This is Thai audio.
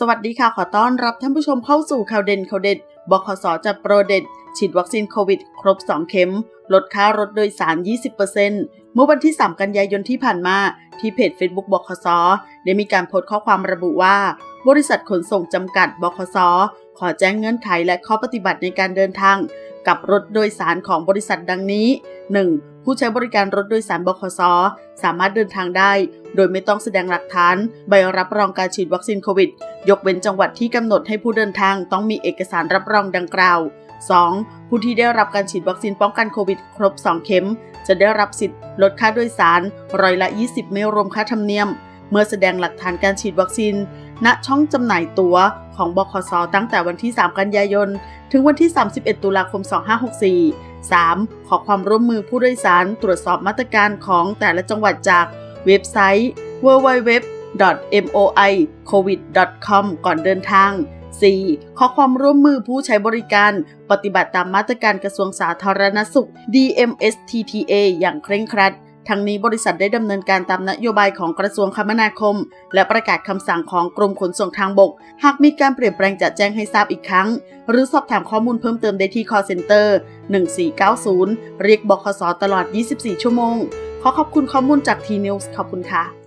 สวัสดีค่ะ ขอต้อนรับท่านผู้ชมเข้าสู่ข่าวเด่นข่าวเด็ดบขสจัดโปรเด็ด ฉีดวัคซีนโควิด ครบ 2 เข็ม ลดค่ารถโดยสาร 20%เมื่อวันที่ 3 กันยายนที่ผ่านมา ที่เพจ Facebook บขสได้มีการโพสต์ข้อความระบุว่า บริษัทขนส่งจำกัดบขสขอแจ้งเงื่อนไขและข้อปฏิบัติในการเดินทาง กับรถโดยสารของบริษัทดังนี้ 1. ผู้ใช้บริการรถโดยสารบขสสามารถเดินทางได้ โดยไม่ต้องแสดงหลักฐาน ใบรับรองการฉีดวัคซีนโควิด ยกเว้นจังหวัดที่กำหนดให้ผู้เดินทางต้องมีเอกสารรับรองดังกล่าว 2. ผู้ที่ได้รับการฉีดวัคซีนป้องกันโควิด ครบ 2 เข็ม จะได้รับสิทธิ์ลดค่าโดยสารร้อยละ 20 ไม่รวมค่าธรรมเนียม เมื่อแสดงหลักฐานการฉีดวัคซีน ณช่องจำหน่ายตั๋วของบคสตั้งแต่วันที่ 3 กันยายน ถึงวันที่ 31 ตุลาคม 2564 3. ขอความร่วมมือผู้โดยสารตรวจสอบมาตรการของแต่ละจังหวัดจากเว็บไซต์ www.moicovid.com ก่อนเดินทาง 4. ขอความร่วมมือผู้ใช้บริการ ปฏิบัติตามมาตรการกระทรวงสาธารณสุข DMSTTA อย่างเคร่งครัด ทั้งนี้บริษัทได้ดำเนินการตามนโยบายของกระทรวงคมนาคม และประกาศคำสั่งของกรมขนส่งทางบก หากมีการเปลี่ยนแปลงจะแจ้งให้ทราบอีกครั้ง หรือสอบถามข้อมูลเพิ่มเติมได้ที่ call center 1490 เรียกบคสตลอด 24 ชั่วโมง ขอขอบคุณข้อมูลจากทีนิวส์ขอบคุณค่ะ